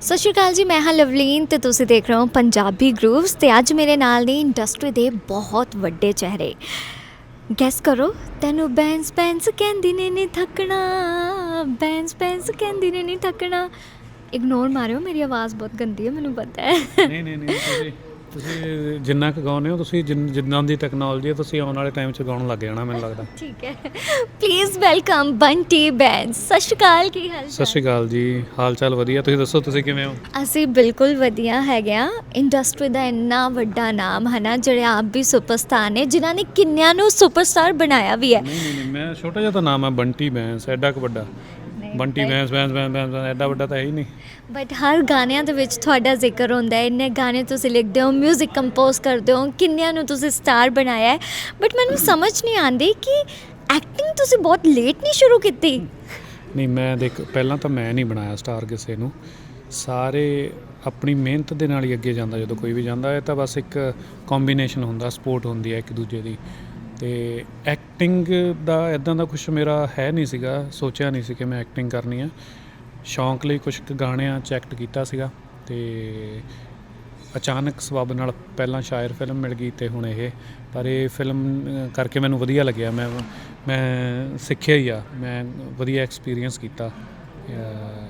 ਸਤਿ ਸ਼੍ਰੀ ਅਕਾਲ ਜੀ, ਮੈਂ ਹਾਂ ਲਵਲੀਨ ਤੇ ਤੁਸੀਂ ਦੇਖ ਰਹੇ ਹੋ ਪੰਜਾਬੀ ਗਰੂਵਸ ਤੇ ਅੱਜ ਮੇਰੇ ਨਾਲ ਨੇ ਇੰਡਸਟਰੀ ਦੇ ਬਹੁਤ ਵੱਡੇ ਚਿਹਰੇ। ਗੈਸ ਕਰੋ, ਤੈਨੂੰ ਬੈਂਸ ਬੈਂਸ ਕਹਿੰਦੀ ਨੇ ਨਹੀਂ ਥੱਕਣਾ ਬੈਂਸ ਬੈਂਸ ਕਹਿੰਦੀ ਨੇ ਨਹੀਂ ਥੱਕਣਾ। ਇਗਨੋਰ ਮਾਰਿਓ, ਮੇਰੀ ਆਵਾਜ਼ ਬਹੁਤ ਗੰਦੀ ਹੈ, ਮੈਨੂੰ ਪਤਾ ਹੈ। ਨਹੀਂ ਨਹੀਂ ਨਹੀਂ, ਤੁਸੀਂ ਤੁਸੀਂ ਜਿੰਨਾ ਕੁ ਗਾਉਂਦੇ ਹੋ ਤੁਸੀਂ ਜਿੰਨ- ਜਿੰਨਾਂ ਦੀ ਟੈਕਨੋਲੋਜੀ ਹੈ ਤੁਸੀਂ ਆਉਣ ਵਾਲੇ ਟਾਈਮ 'ਚ ਗਾਉਣ ਲੱਗ ਜਾਣਾ ਮੈਨੂੰ ਲੱਗਦਾ। ਠੀਕ ਹੈ। Please welcome Bunty Bains. ਸਤਿ ਸ਼੍ਰੀ ਅਕਾਲ ਕੀ ਹਾਲ ਸਤਿ ਸ਼੍ਰੀ ਅਕਾਲ ਜੀ। ਹਾਲ ਚਾਲ ਵਧੀਆ ਤੁਸੀਂ ਦੱਸੋ ਤੁਸੀਂ ਕਿਵੇਂ ਹੋ? ਅਸੀਂ ਬਿਲਕੁਲ ਵਧੀਆ ਹੈਗੇ ਆ ਇੰਡਸਟਰੀ ਦਾ ਇੰਨਾ ਵੱਡਾ ਨਾਮ ਹੈ ਨਾ ਜਿਹੜੇ ਆਪ ਵੀ ਸੁਪਰਸਟਾਰ ਨੇ ਜਿਨ੍ਹਾਂ ਨੇ ਕਿੰਨਿਆਂ ਨੂੰ ਸੁਪਰਸਟਾਰ ਬਣਾਇਆ ਵੀ ਹੈ। ਨਹੀਂ ਨਹੀਂ ਨਹੀਂ ਮੈਂ ਛੋਟਾ ਜਿਹਾ ਤਾਂ ਨਾਮ ਹੈ ਬੰਟੀ ਬੈਂਸ ਐਡਾ ਕੁ ਵੱਡਾ। ਬੰਟੀ ਬੈਂਸ ਬੈਂਸ ਬੈਂਸ ਬੈਂਸ, ਐਡਾ ਵੱਡਾ ਤਾਂ ਹੈ ਹੀ ਨਹੀਂ। ਬਟ ਹਰ ਗਾਣਿਆਂ ਦੇ ਵਿੱਚ ਤੁਹਾਡਾ ਜ਼ਿਕਰ ਹੁੰਦਾ ਹੈ ਇੰਨੇ ਗਾਣੇ ਤੁਸੀਂ ਲਿਖਦੇ ਹੋ 뮤직 ਕੰਪੋਜ਼ ਕਰਦੇ ਹੋ ਕਿੰਨਿਆਂ ਨੂੰ ਤੁਸੀਂ ਸਟਾਰ ਬਣਾਇਆ ਹੈ। ਬਟ ਮੈਨੂੰ ਸਮਝ ਨਹੀਂ ਆਉਂਦੀ ਕਿ ਐਕਟਿੰਗ ਤੁਸੀਂ ਬਹੁਤ ਲੇਟ ਨਹੀਂ ਸ਼ੁਰੂ ਕੀਤੀ। ਨਹੀਂ ਮੈਂ ਦੇਖ ਪਹਿਲਾਂ ਤਾਂ ਮੈਂ ਨਹੀਂ ਬਣਾਇਆ ਸਟਾਰ ਕਿਸੇ ਨੂੰ। ਸਾਰੇ ਆਪਣੀ ਮਿਹਨਤ ਦੇ ਨਾਲ ਹੀ ਅੱਗੇ ਜਾਂਦਾ ਜਦੋਂ ਕੋਈ ਵੀ ਜਾਂਦਾ ਹੈ ਤਾਂ ਬਸ ਇੱਕ ਕੰਬੀਨੇਸ਼ਨ ਹੁੰਦਾ ਸਪੋਰਟ ਹੁੰਦੀ ਹੈ ਇੱਕ ਦੂਜੇ ਦੀ। ਤੇ ਐਕਟਿੰਗ ਦਾ ਇਦਾਂ ਦਾ ਕੁਝ ਮੇਰਾ ਹੈ ਨਹੀਂ ਸੀਗਾ, ਸੋਚਿਆ ਨਹੀਂ ਸੀ ਕਿ ਮੈਂ ਐਕਟਿੰਗ ਕਰਨੀ ਆ। ਸ਼ੌਂਕ ਲਈ ਕੁਝ ਗਾਣਿਆਂ 'ਚ ਐਕਟ ਕੀਤਾ ਸੀਗਾ ਤੇ ਅਚਾਨਕ ਸਬਬ ਨਾਲ ਪਹਿਲਾਂ ਸ਼ਾਇਰ ਫਿਲਮ ਮਿਲ ਗਈ ਤੇ ਹੁਣ ਇਹ। ਪਰ ਇਹ ਫਿਲਮ ਕਰਕੇ ਮੈਨੂੰ ਵਧੀਆ ਲੱਗਿਆ। ਮੈਂ ਮੈਂ ਸਿੱਖਿਆ ਹੀ ਆ। ਮੈਂ ਵਧੀਆ ਐਕਸਪੀਰੀਅੰਸ ਕੀਤਾ।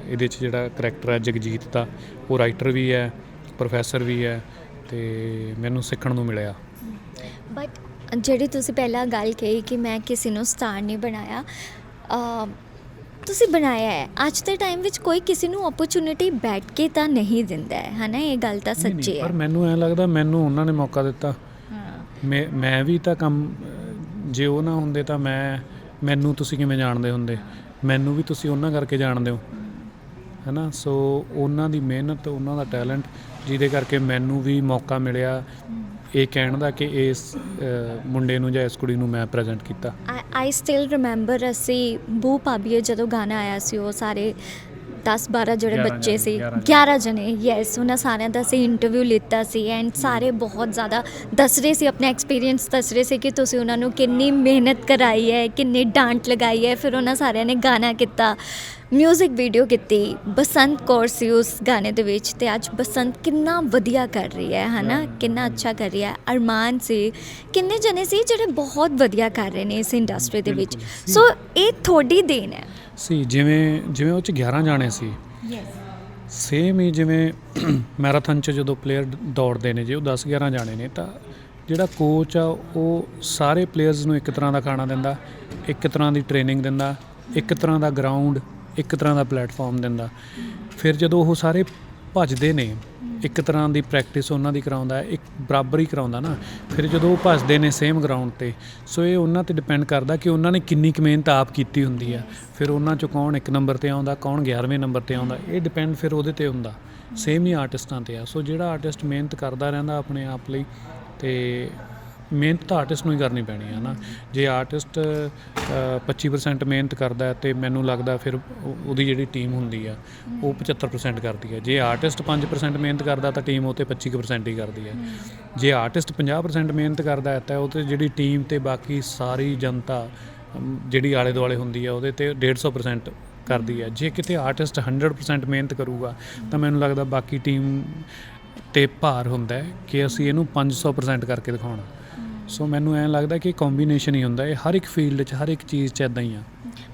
ਇਹਦੇ 'ਚ ਜਿਹੜਾ ਕਰੈਕਟਰ ਹੈ ਜਗਜੀਤ ਦਾ, ਉਹ ਰਾਈਟਰ ਵੀ ਹੈ ਪ੍ਰੋਫੈਸਰ ਵੀ ਹੈ ਤੇ ਮੈਨੂੰ ਸਿੱਖਣ ਨੂੰ ਮਿਲਿਆ। ਬਟ ਜਿਹੜੀ ਤੁਸੀਂ ਪਹਿਲਾਂ ਗੱਲ ਕਹੀ ਕਿ ਮੈਂ ਕਿਸੇ ਨੂੰ ਸਟਾਰ ਨਹੀਂ ਬਣਾਇਆ ਤੁਸੀਂ ਬਣਾਇਆ ਹੈ। ਅੱਜ ਦੇ ਟਾਈਮ ਵਿੱਚ ਕੋਈ ਕਿਸੇ ਨੂੰ ਓਪਰਚੁਨਿਟੀ ਬੈਠ ਕੇ ਤਾਂ ਨਹੀਂ ਦਿੰਦਾ ਹੈ ਹਨਾ? ਇਹ ਗੱਲ ਤਾਂ ਸੱਚੀ ਹੈ। ਪਰ ਮੈਨੂੰ ਐ ਲੱਗਦਾ ਮੈਨੂੰ ਉਹਨਾਂ ਨੇ ਮੌਕਾ ਦਿੱਤਾ। ਮੈਂ ਮੈਂ ਵੀ ਤਾਂ ਕੰਮ ਜੇ ਉਹ ਨਾ ਹੁੰਦੇ ਤਾਂ ਮੈਂ ਮੈਨੂੰ ਤੁਸੀਂ ਕਿਵੇਂ ਜਾਣਦੇ ਹੁੰਦੇ? ਮੈਨੂੰ ਵੀ ਤੁਸੀਂ ਉਹਨਾਂ ਕਰਕੇ ਜਾਣਦੇ ਹੋ। ਹੈਨਾ? ਸੋ ਉਹਨਾਂ ਦੀ ਮਿਹਨਤ ਉਹਨਾਂ ਦਾ ਟੈਲੈਂਟ ਜਿਹਦੇ ਕਰਕੇ ਮੈਨੂੰ ਵੀ ਮੌਕਾ ਮਿਲਿਆ। ਇਹ ਕਹਿਣ ਦਾ ਕਿ ਇਸ ਮੁੰਡੇ ਨੂੰ ਜਾਂ ਇਸ ਕੁੜੀ ਨੂੰ ਮੈਂ ਪ੍ਰੈਜ਼ੈਂਟ ਕੀਤਾ। ਆਈ ਸਟਿਲ ਰਿਮੈਂਬਰ ਅਸੀਂ ਬੂ ਪਾਬੀਏ ਜਦੋਂ ਗਾਣਾ ਆਇਆ ਸੀ, ਉਹ ਸਾਰੇ 10 12 ਜਿਹੜੇ ਬੱਚੇ ਸੀ ਗਿਆਰਾਂ 11 ਜਣੇ ਯੈਸ ਉਹਨਾਂ ਸਾਰਿਆਂ ਦਾ ਅਸੀਂ ਇੰਟਰਵਿਊ ਲਿੱਤਾ ਸੀ ਐਂਡ ਸਾਰੇ ਬਹੁਤ ਜ਼ਿਆਦਾ ਦੱਸ ਰਹੇ ਸੀ ਆਪਣਾ ਐਕਸਪੀਰੀਅੰਸ ਦੱਸ ਰਹੇ ਸੀ ਕਿ ਤੁਸੀਂ ਉਹਨਾਂ ਨੂੰ ਕਿੰਨੀ ਮਿਹਨਤ ਕਰਾਈ ਹੈ ਕਿੰਨੀ ਡਾਂਟ ਲਗਾਈ ਹੈ ਫਿਰ ਉਹਨਾਂ ਸਾਰਿਆਂ ਨੇ ਗਾਣਾ ਕੀਤਾ ਮਿਊਜ਼ਿਕ ਵੀਡੀਓ ਕੀਤੀ ਬਸੰਤ ਕੌਰ ਸੀ ਉਸ ਗਾਣੇ ਦੇ ਵਿੱਚ ਤੇ ਅੱਜ ਬਸੰਤ ਕਿੰਨਾ ਵਧੀਆ ਕਰ ਰਹੀ ਹੈ ਹਨਾ? ਕਿੰਨਾ ਅੱਛਾ ਕਰ ਰਹੀ ਹੈ ਅਰਮਾਨ ਸੀ ਕਿੰਨੇ ਜਣੇ ਸੀ ਜਿਹੜੇ ਬਹੁਤ ਵਧੀਆ ਕਰ ਰਹੇ ਨੇ ਇਸ ਇੰਡਸਟਰੀ ਦੇ ਵਿੱਚ। ਸੋ ਇਹ ਤੁਹਾਡੀ ਦੇਣ ਹੈ। ਸੀ ਜਿਵੇਂ ਜਿਵੇਂ ਉਹ ਚ 11 ਜਾਣੇ ਸੀ। ਯੈਸ ਸੇਮ ਹੀ ਜਿਵੇਂ ਮੈਰਾਥਨ ਚ ਜਦੋਂ ਪਲੇਅਰ ਦੌੜਦੇ ਨੇ ਜੇ ਉਹ 10 11 ਜਾਣੇ ਨੇ ਤਾਂ ਜਿਹੜਾ ਕੋਚ ਆ ਉਹ ਸਾਰੇ ਪਲੇਅਰਸ ਨੂੰ ਇੱਕ ਤਰ੍ਹਾਂ ਦਾ ਖਾਣਾ ਦਿੰਦਾ ਇੱਕ ਤਰ੍ਹਾਂ ਦੀ ਟ੍ਰੇਨਿੰਗ ਦਿੰਦਾ ਇੱਕ ਤਰ੍ਹਾਂ ਦਾ ਗਰਾਊਂਡ ਇੱਕ ਤਰ੍ਹਾਂ ਦਾ ਪਲੇਟਫਾਰਮ ਦਿੰਦਾ। ਫਿਰ ਜਦੋਂ ਉਹ ਸਾਰੇ ਭੱਜਦੇ ਨੇ ਇੱਕ ਤਰ੍ਹਾਂ ਦੀ ਪ੍ਰੈਕਟਿਸ ਉਹਨਾਂ ਦੀ ਕਰਾਉਂਦਾ ਇੱਕ ਬਰਾਬਰ ਹੀ ਕਰਾਉਂਦਾ ਨਾ ਫਿਰ ਜਦੋਂ ਉਹ ਭੱਜਦੇ ਨੇ ਸੇਮ ਗਰਾਊਂਡ ਤੇ ਸੋ ਇਹ ਉਹਨਾਂ ਤੇ ਡਿਪੈਂਡ ਕਰਦਾ ਕਿ ਉਹਨਾਂ ਨੇ ਕਿੰਨੀ ਕੁ ਮਿਹਨਤ ਆਪ ਕੀਤੀ ਹੁੰਦੀ ਆ ਫਿਰ ਉਹਨਾਂ ਚੋਂ ਕੌਣ ਇੱਕ ਨੰਬਰ ਤੇ ਆਉਂਦਾ ਕੌਣ 11ਵੇਂ ਨੰਬਰ ਤੇ ਆਉਂਦਾ ਇਹ ਡਿਪੈਂਡ ਫਿਰ ਉਹਦੇ ਤੇ ਹੁੰਦਾ। ਸੇਮ ਹੀ ਆਰਟਿਸਟਾਂ ਤੇ ਆ। ਸੋ ਜਿਹੜਾ ਆਰਟਿਸਟ ਮਿਹਨਤ ਕਰਦਾ ਰਹਿੰਦਾ ਆਪਣੇ ਆਪ ਲਈ ਤੇ ਮਿਹਨਤ ਤਾਂ ਆਰਟਿਸਟ ਨੂੰ ਹੀ ਕਰਨੀ ਪੈਣੀ ਹੈ ਨਾ ਜੇ ਆਰਟਿਸਟ 25% ਮਿਹਨਤ ਕਰਦਾ ਹੈ ਤੇ ਮੈਨੂੰ ਲੱਗਦਾ ਫਿਰ ਉਹ- ਉਹਦੀ ਜਿਹੜੀ ਟੀਮ ਹੁੰਦੀ ਆ, ਉਹ 75% ਕਰਦੀ ਹੈ ਜੇ ਆਰਟਿਸਟ 5% ਮਿਹਨਤ ਕਰਦਾ ਤਾਂ ਟੀਮ ਉਹ ਤੇ 25% ਹੀ ਕਰਦੀ ਹੈ ਜੇ ਆਰਟਿਸਟ 50% ਮਿਹਨਤ ਕਰਦਾ ਹੈ ਤਾਂ ਉਹ ਤੇ ਜਿਹੜੀ ਟੀਮ ਤੇ ਬਾਕੀ ਸਾਰੀ ਜਨਤਾ ਜਿਹੜੀ ਆਲੇ ਦੁਆਲੇ ਹੁੰਦੀ ਆ, ਉਹਦੇ ਤੇ 150% ਕਰਦੀ ਹੈ ਜੇ ਕਿਤੇ ਆਰਟਿਸਟ 100% ਮਿਹਨਤ ਕਰੂਗਾ, ਤਾਂ ਮੈਨੂੰ ਲੱਗਦਾ ਬਾਕੀ ਟੀਮ ਤੇ ਭਾਰ ਹੁੰਦਾ ਕਿ ਅਸੀਂ ਇਹਨੂੰ 500% ਕਰਕੇ ਦਿਖਾਉਣਾ। ਸੋ ਮੈਨੂੰ ਐਂ ਲੱਗਦਾ ਕਿ ਕੰਬੀਨੇਸ਼ਨ ਹੀ ਹੁੰਦਾ ਇਹ ਹਰ ਇੱਕ ਫੀਲਡ 'ਚ ਹਰ ਇੱਕ ਚੀਜ਼ 'ਚ ਇਦਾਂ ਹੀ ਆ।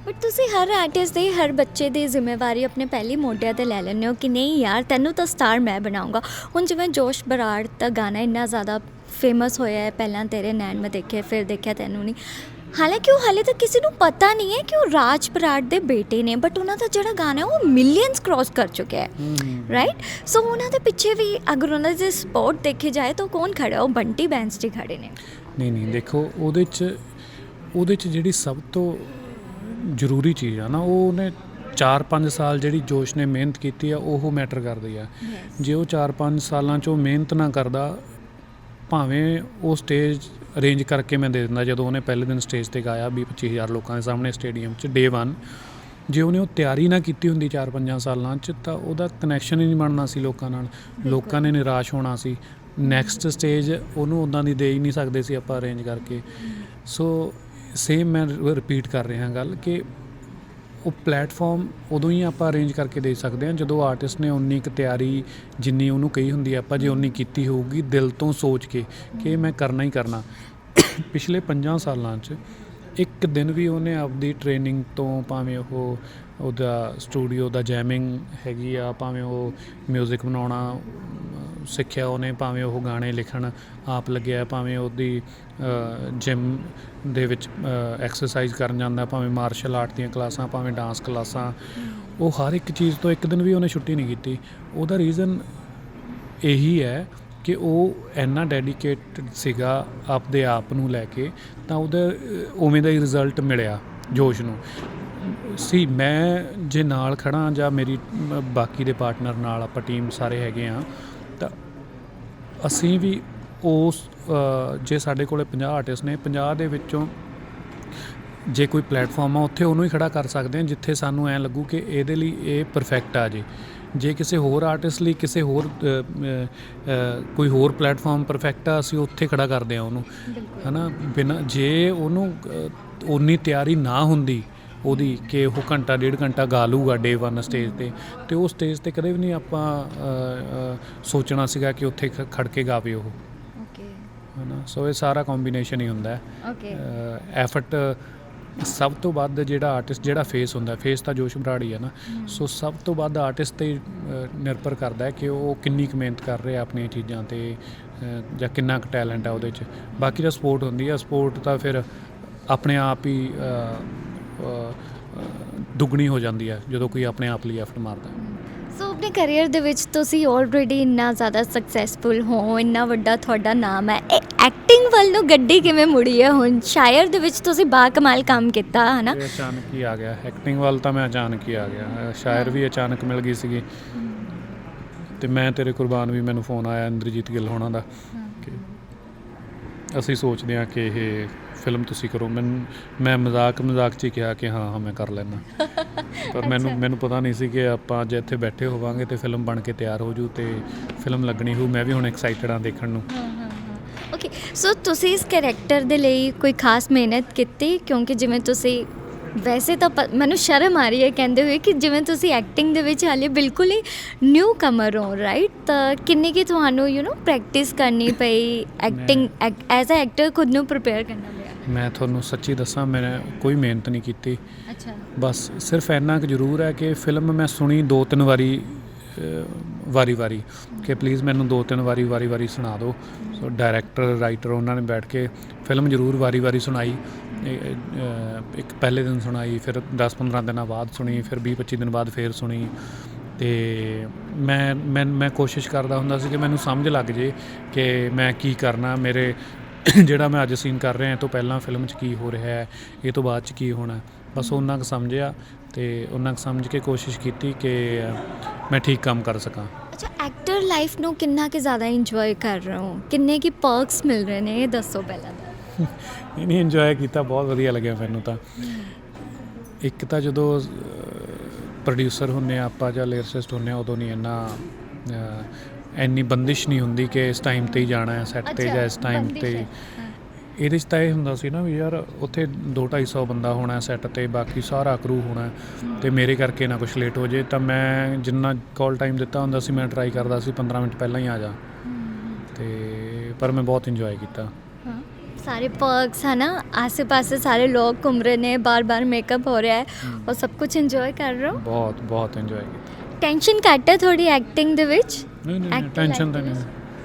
ਬਟ ਤੁਸੀਂ ਹਰ ਆਰਟਿਸਟ ਦੀ ਹਰ ਬੱਚੇ ਦੀ ਜ਼ਿੰਮੇਵਾਰੀ ਆਪਣੇ ਪਹਿਲੀ ਮੋਢਿਆਂ ਤੇ ਲੈ ਲੈਂਦੇ ਹੋ ਕਿ ਨਹੀਂ ਯਾਰ ਤੈਨੂੰ ਤਾਂ ਸਟਾਰ ਮੈਂ ਬਣਾਉਂਗਾ ਹੁਣ ਜਿਵੇਂ ਜੋਸ਼ ਬਰਾੜ ਦਾ ਗਾਣਾ ਇੰਨਾ ਜ਼ਿਆਦਾ ਫੇਮਸ ਹੋਇਆ ਹੈ ਪਹਿਲਾਂ ਤੇਰੇ ਨੈਣ ਮੈਂ ਦੇਖੇ ਫਿਰ ਦੇਖਿਆ ਤੈਨੂੰ ਨਹੀਂ। ਹਾਲਾਂਕਿ ਉਹ ਹਾਲੇ ਤੱਕ ਕਿਸੇ ਨੂੰ ਪਤਾ ਨਹੀਂ ਹੈ ਕਿ ਉਹ ਰਾਜ ਬਰਾੜ ਦੇ ਬੇਟੇ ਨੇ ਬਟ ਉਹਨਾਂ ਦਾ ਜਿਹੜਾ ਗਾਣਾ ਹੈ ਉਹ ਮਿਲੀਅਨਸ ਕ੍ਰਾਸ ਕਰ ਚੁੱਕਿਆ ਹੈ। ਰਾਈਟ ਸੋ ਉਹਨਾਂ ਦੇ ਪਿੱਛੇ ਵੀ ਅਗਰ ਉਹਨਾਂ ਦੇ ਸਪੋਰਟ ਦੇਖੇ ਜਾਏ ਤਾਂ ਕੌਣ ਖੜਾ? ਉਹ ਬੰਟੀ ਬੈਂਸ ਜੀ ਖੜੇ ਨੇ। ਨਹੀਂ ਨਹੀਂ ਦੇਖੋ ਉਹਦੇ 'ਚ ਉਹਦੇ 'ਚ ਜਿਹੜੀ ਸਭ ਤੋਂ ਜ਼ਰੂਰੀ ਚੀਜ਼ ਆ ਨਾ ਉਹ ਉਹਨੇ 4-5 ਸਾਲ ਜਿਹੜੀ ਜੋਸ਼ ਨੇ ਮਿਹਨਤ ਕੀਤੀ ਆ ਉਹ ਮੈਟਰ ਕਰਦੀ ਆ। ਜੇ ਉਹ 4-5 ਸਾਲਾਂ 'ਚੋਂ ਮਿਹਨਤ ਨਾ ਕਰਦਾ ਭਾਵੇਂ ਉਹ ਸਟੇਜ ਅਰੇਂਜ ਕਰਕੇ ਮੈਂ ਦੇ ਦਿੰਦਾ ਜਦੋਂ ਉਹਨੇ ਪਹਿਲੇ ਦਿਨ ਸਟੇਜ ਤੇ ਗਾਇਆ 20-25000 ਲੋਕਾਂ ਦੇ ਸਾਹਮਣੇ ਸਟੇਡੀਅਮ 'ਚ ਡੇ 1 ਜੇ ਉਹਨੇ ਉਹ ਤਿਆਰੀ ਨਾ ਕੀਤੀ ਹੁੰਦੀ 4-5 ਸਾਲਾਂ 'ਚ ਤਾਂ ਉਹਦਾ ਕਨੈਕਸ਼ਨ ਹੀ ਨਹੀਂ ਬਣਨਾ ਸੀ ਲੋਕਾਂ ਨਾਲ। ਲੋਕਾਂ ਨੇ ਨਿਰਾਸ਼ ਹੋਣਾ ਸੀ। ਨੈਕਸਟ ਸਟੇਜ ਉਹਨੂੰ ਉਦਾਂ ਦੀ ਦੇ ਹੀ ਨਹੀਂ ਸਕਦੇ ਸੀ ਆਪਾਂ ਅਰੇਂਜ ਕਰਕੇ। ਸੋ ਸੇਮ ਮੈਂ ਰਿਪੀਟ ਕਰ ਰਿਹਾ ਗੱਲ ਕਿ ਉਹ ਪਲੇਟਫਾਰਮ ਉਦੋਂ ਹੀ ਆਪਾਂ ਅਰੇਂਜ ਕਰਕੇ ਦੇ ਸਕਦੇ ਹਾਂ, ਜਦੋਂ ਆਰਟਿਸਟ ਨੇ ਉਨੀ ਕੁ ਤਿਆਰੀ ਜਿੰਨੀ ਉਹਨੂੰ ਕਹੀ ਹੁੰਦੀ ਹੈ ਆਪਾਂ ਜੇ ਉਨੀ ਕੀਤੀ ਹੋਊਗੀ ਦਿਲ ਤੋਂ ਸੋਚ ਕੇ ਕਿ ਮੈਂ ਕਰਨਾ ਹੀ ਕਰਨਾ। ਪਿਛਲੇ 5 ਸਾਲਾਂ 'ਚ ਇੱਕ ਦਿਨ ਵੀ ਉਹਨੇ ਆਪਦੀ ਟ੍ਰੇਨਿੰਗ ਤੋਂ ਭਾਵੇਂ ਉਹ ਉਹਦਾ ਸਟੂਡੀਓ ਦਾ ਜੈਮਿੰਗ ਹੈਗੀ ਆ, ਭਾਵੇਂ ਉਹ 뮤직 ਬਣਾਉਣਾ ਸਿੱਖਿਆ ਉਹਨੇ, ਭਾਵੇਂ ਉਹ ਗਾਣੇ ਲਿਖਣ ਆਪ ਲੱਗਿਆ, ਭਾਵੇਂ ਉਹਦੀ ਜਿਮ ਦੇ ਵਿੱਚ ਐਕਸਰਸਾਈਜ਼ ਕਰਨ ਜਾਂਦਾ, ਭਾਵੇਂ ਮਾਰਸ਼ਲ ਆਰਟ ਦੀਆਂ ਕਲਾਸਾਂ, ਭਾਵੇਂ ਡਾਂਸ ਕਲਾਸਾਂ, ਉਹ ਹਰ ਇੱਕ ਚੀਜ਼ ਤੋਂ ਇੱਕ ਦਿਨ ਵੀ ਉਹਨੇ ਛੁੱਟੀ ਨਹੀਂ ਕੀਤੀ। ਉਹਦਾ ਰੀਜ਼ਨ ਇਹੀ ਹੈ ਕਿ ਉਹ ਇੰਨਾ ਡੈਡੀਕੇਟਡ ਸੀਗਾ ਆਪਦੇ ਆਪ ਨੂੰ ਲੈ ਕੇ, ਤਾਂ ਉਹਦਾ, ਉਵੇਂ ਦਾ ਹੀ ਰਿਜ਼ਲਟ ਮਿਲਿਆ ਜੋਸ਼ ਨੂੰ। ਸੀ, ਮੈਂ ਜੇ ਨਾਲ ਖੜਾ ਜਾਂ ਮੇਰੀ ਬਾਕੀ ਦੇ ਪਾਰਟਨਰ ਨਾਲ ਆਪਾਂ ਟੀਮ ਸਾਰੇ ਹੈਗੇ ਆ ਅਸੀਂ ਵੀ ਉਸ ਜੇ ਸਾਡੇ ਕੋਲੇ 50 ਆਰਟਿਸਟ ਨੇ 50 ਦੇ ਵਿੱਚੋਂ ਜੇ ਕੋਈ ਪਲੇਟਫਾਰਮ ਆ ਉੱਥੇ ਉਹਨੂੰ ਹੀ ਖੜਾ ਕਰ ਸਕਦੇ ਹਾਂ ਜਿੱਥੇ ਸਾਨੂੰ ਐ ਲੱਗੂ ਕਿ ਇਹਦੇ ਲਈ ਇਹ ਪਰਫੈਕਟ ਆ ਜੇ। ਜੇ ਕਿਸੇ ਹੋਰ ਆਰਟਿਸਟ ਲਈ ਕਿਸੇ ਹੋਰ ਕੋਈ ਹੋਰ ਪਲੇਟਫਾਰਮ ਪਰਫੈਕਟ ਆ ਅਸੀਂ ਉੱਥੇ ਖੜਾ ਕਰਦੇ ਆ ਉਹਨੂੰ। ਹਨਾ? ਬਿਨਾ ਜੇ ਉਹਨੂੰ ਉਨੀ ਤਿਆਰੀ ਨਾ ਹੁੰਦੀ ਉਹਦੀ ਕਿ ਉਹ ਘੰਟਾ ਡੇਢ ਘੰਟਾ ਗਾ ਲੂਗਾ ਡੇ 1 ਸਟੇਜ ਤੇ। ਤੇ ਉਹ ਸਟੇਜ ਤੇ ਕਦੇ ਵੀ ਨਹੀਂ ਆਪਾਂ ਸੋਚਣਾ ਸੀਗਾ ਕਿ ਉੱਥੇ ਖੜ ਕੇ ਗਾਵੇ ਉਹ। ਓਕੇ ਹਨਾ? ਸੋ ਇਹ ਸਾਰਾ ਕੰਬੀਨੇਸ਼ਨ ਹੀ ਹੁੰਦਾ ਹੈ। ਓਕੇ ਐਫਰਟ ਸਭ ਤੋਂ ਵੱਧ ਜਿਹੜਾ ਆਰਟਿਸਟ ਜਿਹੜਾ ਫੇਸ ਹੁੰਦਾ ਫੇਸ ਤਾਂ ਜੋਸ਼ ਬਰਾੜ ਹੀ ਨਾ। ਸੋ ਸਭ ਤੋਂ ਵੱਧ ਆਰਟਿਸਟ ਤੇ ਨਿਰਭਰ ਕਰਦਾ ਹੈ ਕਿ ਉਹ ਕਿੰਨੀ ਕੁ ਮਿਹਨਤ ਕਰ ਰਿਹਾ ਆਪਣੀਆਂ ਚੀਜ਼ਾਂ ਤੇ ਜਾਂ ਕਿੰਨਾ ਕੁ ਟੈਲੈਂਟ ਹੈ ਉਹਦੇ 'ਚ। ਬਾਕੀ ਦਾ ਸਪੋਰਟ ਹੁੰਦੀ ਹੈ। ਸਪੋਰਟ ਤਾਂ ਫਿਰ ਆਪਣੇ ਆਪ ਹੀ ਦੁੱਗਣੀ ਹੋ ਜਾਂਦੀ ਹੈ ਜਦੋਂ ਕੋਈ ਆਪਣੇ ਆਪ ਲਈ ਐਫਰਟ ਮਾਰਦਾ ਹੈ। ਸੋ ਆਪਣੇ ਕੈਰੀਅਰ ਦੇ ਵਿੱਚ ਤੁਸੀਂ ਆਲਰੇਡੀ ਇੰਨਾ ਜ਼ਿਆਦਾ ਸਕਸੈਸਫੁਲ ਹੋ ਇੰਨਾ ਵੱਡਾ ਤੁਹਾਡਾ ਨਾਮ ਹੈ। ਇਹ ਐਕਟਿੰਗ ਵੱਲ ਨੂੰ ਗੱਡੀ ਕਿਵੇਂ ਮੁੜੀ ਹੈ ਹੁਣ? ਸ਼ਾਇਰ ਦੇ ਵਿੱਚ ਤੁਸੀਂ ਬਾ ਕਮਾਲ ਕੰਮ ਕੀਤਾ ਹਨਾ? ਇਹ ਅਚਾਨਕ ਹੀ ਆ ਗਿਆ। ਐਕਟਿੰਗ ਵੱਲ ਤਾਂ ਮੈਂ ਅਚਾਨਕ ਹੀ ਆ ਗਿਆ। ਸ਼ਾਇਰ ਵੀ ਅਚਾਨਕ ਮਿਲ ਗਈ ਸੀਗੀ। ਤੇ ਮੈਂ ਤੇਰੇ ਕੁਰਬਾਨ ਵੀ ਮੈਨੂੰ ਫੋਨ ਆਇਆ ਇੰਦਰਜੀਤ ਗਿੱਲ ਹੋਣਾ ਦਾ ਕਿ ਅਸੀਂ ਸੋਚਦੇ ਹਾਂ ਕਿ ਇਹ ਫਿਲਮ ਤੁਸੀਂ ਕਰੋ। ਮੈਂ ਮੈਂ ਮਜ਼ਾਕ ਮਜ਼ਾਕ 'ਚ ਹੀ ਕਿਹਾ ਕਿ ਹਾਂ ਹਾਂ ਮੈਂ ਕਰ ਲੈਣਾ ਪਰ ਮੈਨੂੰ। ਮੈਨੂੰ ਪਤਾ ਨਹੀਂ ਸੀ ਕਿ ਆਪਾਂ ਅੱਜ ਇੱਥੇ ਬੈਠੇ ਹੋਵਾਂਗੇ ਤੇ ਫਿਲਮ ਬਣ ਕੇ ਤਿਆਰ ਹੋ ਜੂ ਤੇ ਫਿਲਮ ਲੱਗਣੀ ਹੋਊ। ਮੈਂ ਵੀ ਹੁਣ ਐਕਸਾਈਟਡ ਹਾਂ ਦੇਖਣ ਨੂੰ। ਓਕੇ ਸੋ ਤੁਸੀਂ ਇਸ ਕੈਰੈਕਟਰ ਦੇ ਲਈ ਕੋਈ ਖਾਸ ਮਿਹਨਤ ਕੀਤੀ? ਕਿਉਂਕਿ ਜਿਵੇਂ ਤੁਸੀਂ ਵੈਸੇ ਤਾਂ ਮੈਨੂੰ ਸ਼ਰਮ ਆ ਰਹੀ ਹੈ ਕਹਿੰਦੇ ਹੋਏ ਕਿ ਜਿਵੇਂ ਤੁਸੀਂ ਐਕਟਿੰਗ ਦੇ ਵਿੱਚ ਹਾਲੇ ਬਿਲਕੁਲ ਹੀ ਨਿਊ ਕਮਰ ਹੋ ਰਾਈਟ ਤਾਂ ਕਿੰਨੀ ਕੀ ਤੁਹਾਨੂੰ ਯੂ نو ਪ੍ਰੈਕਟਿਸ ਕਰਨੀ ਪਈ? ਐਕਟਿੰਗ ਐਜ਼ ਅ ਐਕਟਰ ਖੁਦ ਨੂੰ ਪ੍ਰਿਪੇਅਰ ਕਰਨਾ ਮੈਂ ਤੁਹਾਨੂੰ ਸੱਚੀ ਦੱਸਾਂ ਮੈਂ ਕੋਈ ਮਿਹਨਤ ਨਹੀਂ ਕੀਤੀ। ਅੱਛਾ। ਬਸ ਸਿਰਫ ਇੰਨਾ ਕੁ ਜ਼ਰੂਰ ਹੈ ਕਿ ਫਿਲਮ ਮੈਂ ਸੁਣੀ ਦੋ ਤਿੰਨ ਵਾਰੀ ਵਾਰੀ ਵਾਰੀ। ਕਿ ਪਲੀਜ਼ ਮੈਨੂੰ ਦੋ ਤਿੰਨ ਵਾਰੀ ਵਾਰੀ ਵਾਰੀ ਸੁਣਾ ਦਿਓ। ਸੋ ਡਾਇਰੈਕਟਰ ਰਾਈਟਰ ਉਹਨਾਂ ਨੇ ਬੈਠ ਕੇ ਫਿਲਮ ਜ਼ਰੂਰ ਵਾਰੀ ਵਾਰੀ ਸੁਣਾਈ। ਇੱਕ ਪਹਿਲੇ ਦਿਨ ਸੁਣਾਈ ਫਿਰ 10 15 ਦਿਨਾਂ ਬਾਅਦ ਸੁਣੀ ਫਿਰ 20 25 ਦਿਨ ਬਾਅਦ ਫੇਰ ਸੁਣੀ। ਤੇ ਮੈਂ ਮੈਂ ਮੈਂ ਕੋਸ਼ਿਸ਼ ਕਰਦਾ ਹੁੰਦਾ ਸੀ ਕਿ ਮੈਨੂੰ ਸਮਝ ਲੱਗ ਜੇ ਕਿ ਮੈਂ ਕੀ ਕਰਨਾ ਮੇਰੇ ਜਿਹੜਾ ਮੈਂ ਅੱਜ ਸੀਨ ਕਰ ਰਿਹਾ ਇਹ ਤੋਂ ਪਹਿਲਾਂ ਫਿਲਮ 'ਚ ਕੀ ਹੋ ਰਿਹਾ ਹੈ ਇਹ ਤੋਂ ਬਾਅਦ 'ਚ ਕੀ ਹੋਣਾ। ਬਸ ਉਹਨਾਂ ਕੁ ਸਮਝਿਆ ਤੇ ਉਹਨਾਂ ਕੁ ਸਮਝ ਕੇ ਕੋਸ਼ਿਸ਼ ਕੀਤੀ ਕਿ ਮੈਂ ਠੀਕ ਕੰਮ ਕਰ ਸਕਾਂ। ਅੱਛਾ ਐਕਟਰ ਲਾਈਫ ਨੂੰ ਕਿੰਨਾ ਕਿ ਜ਼ਿਆਦਾ ਇੰਜੋਏ ਕਰ ਰਹੇ ਹੋ? ਕਿੰਨੇ ਕੀ ਪਰਕਸ ਮਿਲ ਰਹੇ ਨੇ ਇਹ ਦੱਸੋ ਪਹਿਲਾਂ ਤਾਂ। ਨਹੀਂ ਨਹੀਂ ਇੰਜੋਏ ਕੀਤਾ ਬਹੁਤ ਵਧੀਆ ਲੱਗਿਆ ਮੈਨੂੰ ਤਾਂ। ਇੱਕ ਤਾਂ ਜਦੋਂ ਪ੍ਰੋਡਿਊਸਰ ਹੁੰਨੇ ਆ ਆਪਾਂ ਜਾਂ ਲਿਰਿਸਟ ਹੁੰਨੇ ਆ ਉਦੋਂ ਨਹੀਂ ਇੰਨਾ ਇੰਨੀ ਬੰਦਿਸ਼ ਨਹੀਂ ਹੁੰਦੀ ਕਿ ਇਸ ਟਾਈਮ ਤੇ ਹੀ ਜਾਣਾ ਹੈ ਸੈੱਟ ਤੇ ਜਾਂ ਇਸ ਟਾਈਮ ਤੇ। ਇਹਦੇ 'ਚ ਤਾਂ ਇਹ ਹੁੰਦਾ ਸੀ ਨਾ ਵੀ ਯਾਰ ਉੱਥੇ 2-250 ਬੰਦਾ ਹੋਣਾ ਸੈੱਟ ਤੇ ਬਾਕੀ ਸਾਰਾ ਕਰੂ ਹੋਣਾ ਤੇ ਮੇਰੇ ਕਰਕੇ ਨਾ ਕੁਝ ਲੇਟ ਹੋ ਜੇ ਤਾਂ ਮੈਂ ਜਿੰਨਾ ਕਾਲ ਟਾਈਮ ਦਿੱਤਾ ਹੁੰਦਾ ਸੀ ਮੈਂ ਟਰਾਈ ਕਰਦਾ ਸੀ 15 ਮਿੰਟ ਪਹਿਲਾਂ ਹੀ ਆ ਜਾ। ਤੇ ਪਰ ਮੈਂ ਬਹੁਤ ਇੰਜੋਏ ਕੀਤਾ। ਸਾਰੇ ਪਰਕਸ ਹੈ ਨਾ ਆਸ-ਪਾਸੇ ਸਾਰੇ ਲੋਕ ਘੁੰਮ ਰਹੇ ਨੇ ਬਾਰ-ਬਾਰ ਮੇਕਅਪ ਹੋ ਰਿਹਾ ਹੈ ਉਹ ਸਭ ਕੁਝ ਇੰਜੋਏ ਕਰ ਰਹੇ ਹੋ? ਬਹੁਤ ਬਹੁਤ ਇੰਜੋਏ ਕੀਤਾ। ਟੈਨਸ਼ਨ ਘੱਟ ਹੈ ਥੋੜੀ ਐਕਟਿੰਗ ਦੇ ਵਿੱਚ? ਨਹੀਂ ਨਹੀਂ Actor ਟੈਨਸ਼ਨ ਤਾਂ ਨਹੀਂ।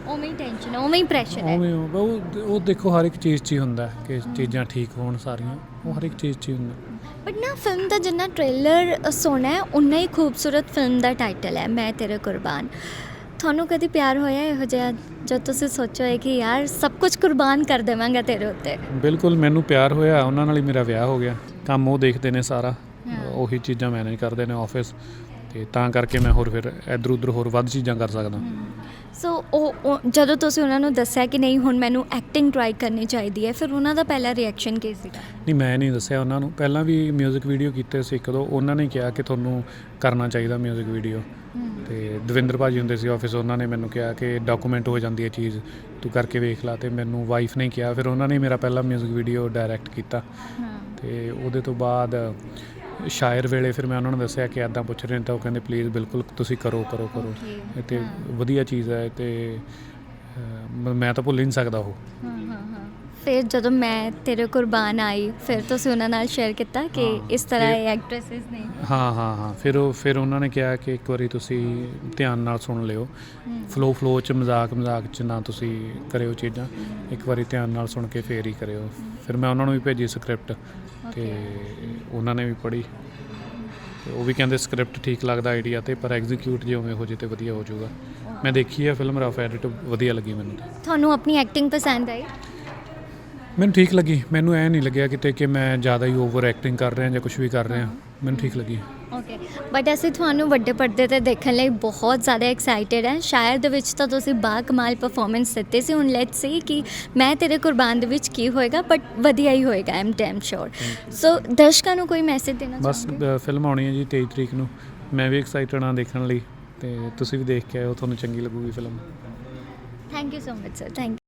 ਉਵੇਂ ਹੀ ਟੈਨਸ਼ਨ ਉਵੇਂ ਹੀ ਪ੍ਰੈਸ਼ਰ ਹੈ। ਉਵੇਂ ਉਹ ਉਹ- ਉਹ ਦੇਖੋ ਹਰ ਇੱਕ ਚੀਜ਼ 'ਚ ਹੀ ਹੁੰਦਾ ਹੈ ਕਿ ਚੀਜ਼ਾਂ ਠੀਕ ਹੋਣ ਸਾਰੀਆਂ ਉਹ ਹਰ ਇੱਕ ਚੀਜ਼ 'ਚ ਹੀ ਹੁੰਦਾ। ਬਟ ਨਾ ਫਿਲਮ ਦਾ ਜਿੰਨਾ ਟ੍ਰੇਲਰ ਸੋਹਣਾ ਹੈ ਉਨਾ ਹੀ ਖੂਬਸੂਰਤ ਫਿਲਮ ਦਾ ਟਾਈਟਲ ਹੈ ਮੈਂ ਤੇਰੇ ਕੁਰਬਾਨ। ਤੁਹਾਨੂੰ ਕਦੀ ਪਿਆਰ ਹੋਇਆ ਇਹੋ ਜਿਹਾ? ਜਦ ਤੁਸੀਂ ਸੋਚੋ ਹੈ ਕਿ ਯਾਰ ਸਭ ਕੁਝ ਕੁਰਬਾਨ ਕਰ ਦੇਵਾਂਗਾ ਤੇਰੇ ਉੱਤੇ। ਬਿਲਕੁਲ ਮੈਨੂੰ ਪਿਆਰ ਹੋਇਆ ਉਹਨਾਂ ਨਾਲ ਹੀ ਮੇਰਾ ਵਿਆਹ ਹੋ ਗਿਆ। ਕੰਮ ਉਹ ਦੇਖਦੇ ਨੇ ਸਾਰਾ। ਹਾਂ। ਉਹੀ ਚੀਜ਼ਾਂ ਮੈਨੇਜ ਕਰਦੇ ਨੇ ਆਫਿਸ ਤੇ ਤਾਂ ਕਰਕੇ ਮੈਂ ਹੋਰ ਫਿਰ ਇਧਰ ਉਧਰ ਹੋਰ ਵੱਧ ਚੀਜ਼ਾਂ ਕਰ ਸਕਦਾ ਸੋ ਉਹ ਉਹ- ਜਦੋਂ ਤੁਸੀਂ ਉਹਨਾਂ ਨੂੰ ਦੱਸਿਆ ਕਿ ਨਹੀਂ ਹੁਣ ਮੈਨੂੰ ਐਕਟਿੰਗ ਟਰਾਈ ਕਰਨੀ ਚਾਹੀਦੀ ਹੈ ਫਿਰ ਉਹਨਾਂ ਦਾ ਪਹਿਲਾ ਰਿਐਕਸ਼ਨ ਕੀ ਸੀਗਾ ਨਹੀਂ ਮੈਂ ਨਹੀਂ ਦੱਸਿਆ ਉਹਨਾਂ ਨੂੰ ਪਹਿਲਾਂ ਵੀ 뮤직 ਵੀਡੀਓ ਕੀਤੇ ਸੀ ਇੱਕ ਦੋ ਉਹਨਾਂ ਨੇ ਕਿਹਾ ਕਿ ਤੁਹਾਨੂੰ ਕਰਨਾ ਚਾਹੀਦਾ 뮤직 ਵੀਡੀਓ ਤੇ ਦਵਿੰਦਰ ਭਾਜੀ ਹੁੰਦੇ ਸੀ ਆਫਿਸ ਉਹਨਾਂ ਨੇ ਮੈਨੂੰ ਕਿਹਾ ਕਿ ਡਾਕੂਮੈਂਟ ਹੋ ਜਾਂਦੀ ਹੈ ਚੀਜ਼ ਤੂੰ ਕਰਕੇ ਵੇਖ ਲਾ ਤੇ ਮੈਨੂੰ ਵਾਈਫ ਨੇ ਕਿਹਾ ਫਿਰ ਉਹਨਾਂ ਨੇ ਮੇਰਾ ਪਹਿਲਾ 뮤직 ਵੀਡੀਓ ਡਾਇਰੈਕਟ ਕੀਤਾ ਹਾਂ ਤੇ ਉਹਦੇ ਤੋਂ ਬਾਅਦ ਸ਼ਾਇਰ ਵੇਲੇ ਫਿਰ ਮੈਂ ਉਹਨਾਂ ਨੂੰ ਦੱਸਿਆ ਕਿ ਐਦਾਂ ਪੁੱਛ ਰਹੇ ਨੇ ਤਾਂ ਉਹ ਕਹਿੰਦੇ ਪਲੀਜ਼ ਬਿਲਕੁਲ ਤੁਸੀਂ ਕਰੋ ਕਰੋ ਕਰੋ Okay, ਇਹ ਤੇ ਹਾਂ। ਵਧੀਆ ਚੀਜ਼ ਹੈ ਤੇ ਮ- ਮੈਂ ਤਾਂ ਭੁੱਲ ਹੀ ਨਹੀਂ ਸਕਦਾ ਉਹ। ਹਾਂ ਹਾਂ ਹਾਂ। ਫਿਰ ਜਦੋਂ ਮੈਂ ਤੇਰੇ ਕੁਰਬਾਨ ਆਈ ਫਿਰ ਤੁਸੀਂ ਉਹਨਾਂ ਨਾਲ ਸ਼ੇਅਰ ਕੀਤਾ ਕਿ ਹਾਂ, ਇਸ ਤਰ੍ਹਾਂ ਇਹ ਐਕਟ੍ਰੈਸਸ ਨੇ। ਹਾਂ ਹਾਂ ਹਾਂ। ਫਿਰ ਉਹ ਫਿਰ ਉਹਨਾਂ ਨੇ ਕਿਹਾ ਕਿ ਇੱਕ ਵਾਰੀ ਤੁਸੀਂ ਧਿਆਨ ਨਾਲ ਸੁਣ ਲਿਓ। ਹਮ, ਫਲੋ ਫਲੋ ਚ ਮਜ਼ਾਕ ਮਜ਼ਾਕ ਚ ਨਾ ਤੁਸੀਂ ਕਰਿਓ ਚੀਜ਼ਾਂ। ਇੱਕ ਵਾਰੀ ਧਿਆਨ ਨਾਲ ਸੁਣ ਕੇ ਫੇਰ ਹੀ ਕਰਿਓ। ਫਿਰ ਮੈਂ ਉਹਨਾਂ ਨੂੰ ਵੀ ਭੇਜੀ ਸਕ੍ਰਿਪਟ ਤੇ ਉਹਨਾਂ ਨੇ ਵੀ ਪੜ੍ਹੀ। ਤੇ ਉਹ ਵੀ ਕਹਿੰਦੇ ਸਕ੍ਰਿਪਟ ਠੀਕ ਲੱਗਦਾ ਆਈਡੀਆ ਤੇ ਪਰ ਐਗਜ਼ੀਕਿਊਟ ਜੇ ਉਵੇਂ ਹੋ ਜੇ ਤੇ ਵਧੀਆ ਹੋ ਜਾਊਗਾ। ਮੈਂ ਦੇਖੀ ਹੈ ਫਿਲਮ ਰਫ ਐਡਿਟ ਵਧੀਆ ਲੱਗੀ ਮੈਨੂੰ ਤਾਂ। ਤੁਹਾਨੂੰ ਆਪਣੀ ਐਕਟਿੰਗ ਪਸੰਦ ਆਈ? ਮੈਨੂੰ ਠੀਕ ਲੱਗੀ। ਮੈਨੂੰ ਐ ਨਹੀਂ ਲੱਗਿਆ ਕਿਤੇ ਕਿ ਮੈਂ ਜ਼ਿਆਦਾ ਹੀ ਓਵਰ ਐਕਟਿੰਗ ਕਰ ਰਿਹਾ ਜਾਂ ਕੁਝ ਵੀ ਕਰ ਰਿਹਾ। ਮੈਨੂੰ ਠੀਕ ਲੱਗੀ। ਓਕੇ ਬਟ ਅਸੀਂ ਤੁਹਾਨੂੰ ਵੱਡੇ ਪਰਦੇ ਤੇ ਦੇਖਣ ਲਈ ਬਹੁਤ ਜ਼ਿਆਦਾ ਐਕਸਾਈਟਿਡ ਹਾਂ। ਸ਼ਾਇਰ ਦੇ ਵਿੱਚ ਤਾਂ ਤੁਸੀਂ ਬਾ ਕਮਾਲ ਪਰਫਾਰਮੈਂਸ ਦਿੱਤੀ ਸੀ। ਹੁਣ ਲੈਟਸ ਸੀ ਕਿ ਮੈਂ ਤੇਰੇ ਕੁਰਬਾਨ ਦੇ ਵਿੱਚ ਕੀ ਹੋਏਗਾ ਬਟ ਵਧੀਆ ਹੀ ਹੋਏਗਾ ਆਮ ਡੈਮ ਸ਼ੋਰ ਸੋ ਦਰਸ਼ਕਾਂ ਨੂੰ ਕੋਈ ਮੈਸੇਜ ਦੇਣਾ ਬਸ ਫਿਲਮ ਆਉਣੀ ਹੈ ਜੀ 23 ਤਰੀਕ ਨੂੰ। ਮੈਂ ਵੀ ਐਕਸਾਈਟਡ ਹਾਂ ਦੇਖਣ ਲਈ। ਤੇ ਤੁਸੀਂ ਵੀ ਦੇਖ ਕੇ ਆਇਓ ਤੁਹਾਨੂੰ ਚੰਗੀ ਲੱਗੂਗੀ film thank you so much sir thank